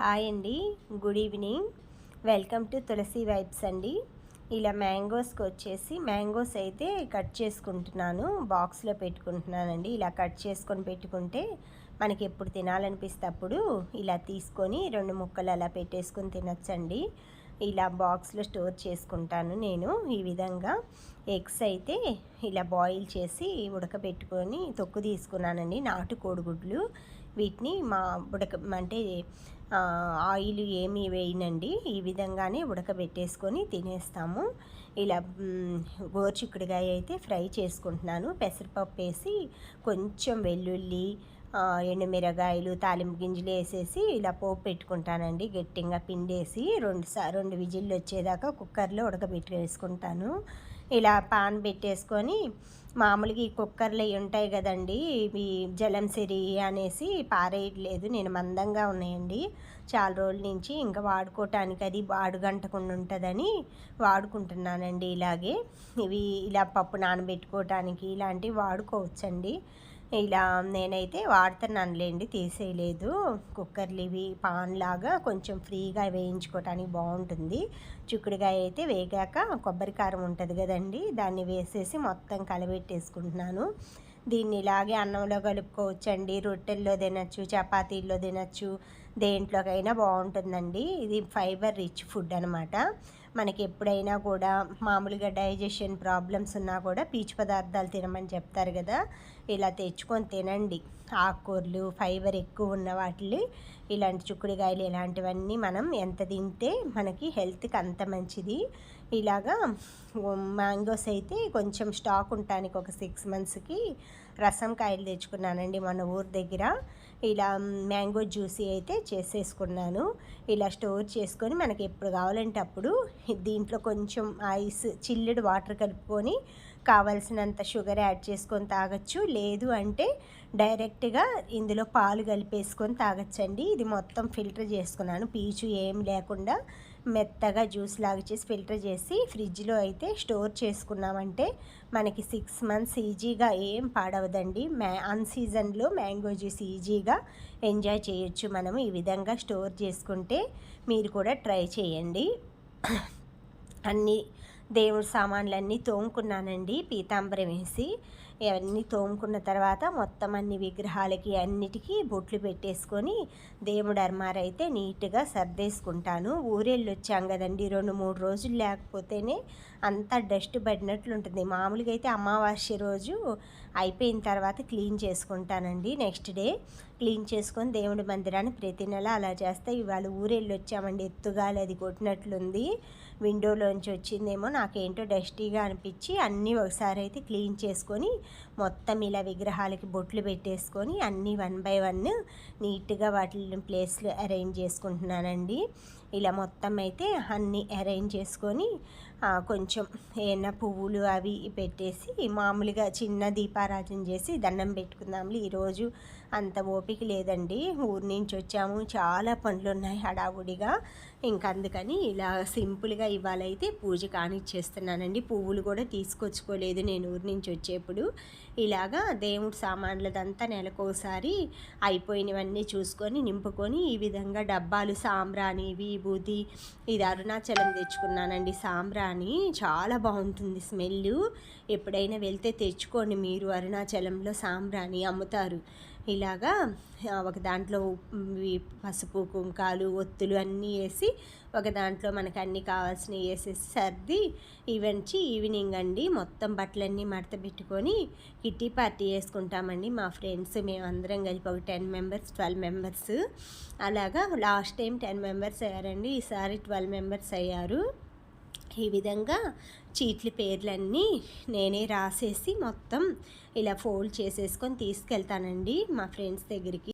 Hi అండి. Good evening. Welcome to Tulasi vibes అండి. ఇలా మ్యాంగోస్కి వచ్చేసి మ్యాంగోస్ అయితే కట్ చేసుకుంటున్నాను. బాక్స్లో పెట్టుకుంటున్నానండి. ఇలా కట్ చేసుకొని పెట్టుకుంటే మనకి ఎప్పుడు తినాలనిపిస్తే అప్పుడు ఇలా తీసుకొని రెండు ముక్కలు అలా పెట్టేసుకొని తినచ్చండి. ఇలా బాక్స్లో స్టోర్ చేసుకుంటాను నేను. ఈ విధంగా ఎగ్స్ అయితే ఇలా బాయిల్ చేసి ఉడకబెట్టుకొని తొక్కు తీసుకున్నానండి. నాటు కోడిగుడ్లు వీటిని మా ఉడక అంటే ఆయిల్ ఏమీ వేయనండి. ఈ విధంగానే ఉడకబెట్టేసుకొని తినేస్తాము. ఇలా గోరుచిక్కుడుగాయ అయితే ఫ్రై చేసుకుంటున్నాను. పెసరపప్పు వేసి కొంచెం వెల్లుల్లి ఎండుమిరగాయలు తాలింపు గింజలు వేసేసి ఇలా పోపు పెట్టుకుంటానండి. గట్టిగా పిండేసి రెండు సార్ రెండు విజిల్లు వచ్చేదాకా కుక్కర్లో ఉడకబెట్టి వేసుకుంటాను. ఇలా పాన్ పెట్టేసుకొని మామూలుగా ఈ కుక్కర్లు అవి ఉంటాయి కదండి ఇవి జలంసిరి అనేసి పారేయట్లేదు. నేను మందంగా ఉన్నాయండి. చాలా రోజుల నుంచి ఇంకా వాడుకోవటానికి అది వాడుగంటకుండా ఉంటుందని వాడుకుంటున్నానండి ఇలాగే. ఇవి ఇలా పప్పు నానబెట్టుకోవటానికి ఇలాంటివి వాడుకోవచ్చండి. ఇలా నేనైతే వాడుతున్నానులేండి తీసేయలేదు. కుక్కర్లు ఇవి పాన్ లాగా కొంచెం ఫ్రీగా వేయించుకోవటానికి బాగుంటుంది. చిక్కుడుకాయ అయితే వేగాక కొబ్బరికారం ఉంటుంది కదండి దాన్ని వేసేసి మొత్తం కలబెట్టేసుకుంటున్నాను. దీన్ని ఇలాగే అన్నంలో కలుపుకోవచ్చండి రొట్టెల్లో తినచ్చు చపాతీల్లో తినచ్చు దేంట్లోకైనా బాగుంటుందండి. ఇది ఫైబర్ రిచ్ ఫుడ్ అనమాట మనకి ఎప్పుడైనా కూడా మామూలుగా డైజెషన్ ప్రాబ్లమ్స్ ఉన్నా కూడా పీచు పదార్థాలు తినమని చెప్తారు కదా. ఇలా తెచ్చుకొని తినండి. ఆకుకూరలు ఫైబర్ ఎక్కువ ఉన్న వాటిని ఇలాంటి చుక్కుడుకాయలు ఇలాంటివన్నీ మనం ఎంత తింటే మనకి హెల్త్కి అంత మంచిది. ఇలాగా మ్యాంగోస్ అయితే కొంచెం స్టాక్ ఉండటానికి ఒక సిక్స్ మంత్స్కి రసం కాయలు తెచ్చుకున్నానండి మన ఊరు దగ్గర. ఇలా మ్యాంగో జ్యూసీ అయితే చేసేసుకున్నాను. ఇలా స్టోర్ చేసుకొని మనకి ఎప్పుడు కావాలంటే అప్పుడు దీంట్లో కొంచెం ఐస్ చిల్లుడు వాటర్ కలుపుకొని కావలసినంత షుగర్ యాడ్ చేసుకొని తాగొచ్చు. లేదు అంటే డైరెక్ట్గా ఇందులో పాలు కలిపేసుకొని తాగొచ్చండి. ఇది మొత్తం ఫిల్టర్ చేసుకున్నాను. పీచు ఏం లేకుండా మెత్తగా జ్యూస్ లాగా చేసి ఫిల్టర్ చేసి ఫ్రిడ్జ్లో అయితే స్టోర్ చేసుకున్నామంటే మనకి సిక్స్ మంత్స్ ఈజీగా ఏం పాడవదండి. మ్యా అన్ సీజన్లో మ్యాంగో జ్యూస్ ఈజీగా ఎంజాయ్ చేయొచ్చు మనము ఈ విధంగా స్టోర్ చేసుకుంటే మీరు కూడా ట్రై చేయండి. అన్నీ దేవుడి సామాన్లన్నీ తోముకున్నానండి పీతాంబరం వేసి. ఇవన్నీ తోముకున్న తర్వాత మొత్తం అన్ని విగ్రహాలకి అన్నిటికీ బొట్లు పెట్టేసుకొని దేవుడు అర్మారైతే నీట్గా సర్దేసుకుంటాను. ఊరెళ్ళి వచ్చాం కదండి. రెండు మూడు రోజులు లేకపోతేనే అంతా డస్ట్ పడినట్లు ఉంటుంది మామూలుగా అయితే అమావాస్య రోజు అయిపోయిన తర్వాత క్లీన్ చేసుకుంటానండి నెక్స్ట్ డే. క్లీన్ చేసుకొని దేవుడి మందిరాన్ని ప్రతి నెల అలా చేస్తే. ఇవాళ ఊరెళ్ళి వచ్చామండి ఎత్తుగాలి అది కొట్టినట్లుంది. విండోలోంచి వచ్చిందేమో నాకేంటో డస్టీగా అనిపించి అన్నీ ఒకసారి అయితే క్లీన్ చేసుకొని మొత్తం ఇలా విగ్రహాలకి బొట్లు పెట్టేసుకొని అన్నీ వన్ బై వన్ నీట్గా వాటిని ప్లేస్లో అరేంజ్ చేసుకుంటున్నానండి. ఇలా మొత్తం అయితే అన్నీ అరేంజ్ చేసుకొని కొంచెం ఏమైనా పువ్వులు అవి పెట్టేసి మామూలుగా చిన్న దీపారాధన చేసి దండం పెట్టుకుందాంలే. ఈరోజు అంత ఓపిక లేదండి. ఊరి నుంచి వచ్చాము. చాలా పనులు ఉన్నాయి హడావుడిగా. ఇంక అందుకని ఇలా సింపుల్గా ఇవాళైతే పూజ కానిచ్చేస్తున్నానండి. పువ్వులు కూడా తీసుకొచ్చుకోలేదు నేను ఊరి నుంచి వచ్చేప్పుడు. ఇలాగా దేవుడు సామాన్లదంతా నెలకోసారి అయిపోయినవన్నీ చూసుకొని నింపుకొని ఈ విధంగా డబ్బాలు సాంబ్రాణి విభూతి ఇది అరుణాచలం తెచ్చుకున్నానండి. సాంబ్రాణి చాలా బాగుంటుంది స్మెల్ ఎప్పుడైనా వెళ్తే తెచ్చుకోండి మీరు. అరుణాచలంలో సాంబ్రాణి అమ్ముతారు. ఇలాగా ఒక దాంట్లో పసుపు కుంకాలు ఒత్తులు అన్నీ వేసి ఒక దాంట్లో మనకు అన్నీ కావాల్సినవి వేసేసి సర్ది ఈవెంచి ఈవినింగ్ అండి మొత్తం బట్టలన్నీ మడత పెట్టుకొని కిట్టి పార్టీ వేసుకుంటామండి మా ఫ్రెండ్స్. మేమందరం కలిపి ఒక టెన్ మెంబర్స్ ట్వెల్వ్ మెంబర్స్. అలాగా లాస్ట్ టైం టెన్ మెంబర్స్ అయ్యారండి. ఈసారి ట్వెల్వ్ మెంబర్స్ అయ్యారు. ఈ విధంగా చీట్ల పేర్లన్నీ నేనే రాసేసి మొత్తం ఇలా ఫోల్డ్ చేసేసుకొని తీసుకెళ్తానండి మా ఫ్రెండ్స్ దగ్గరికి.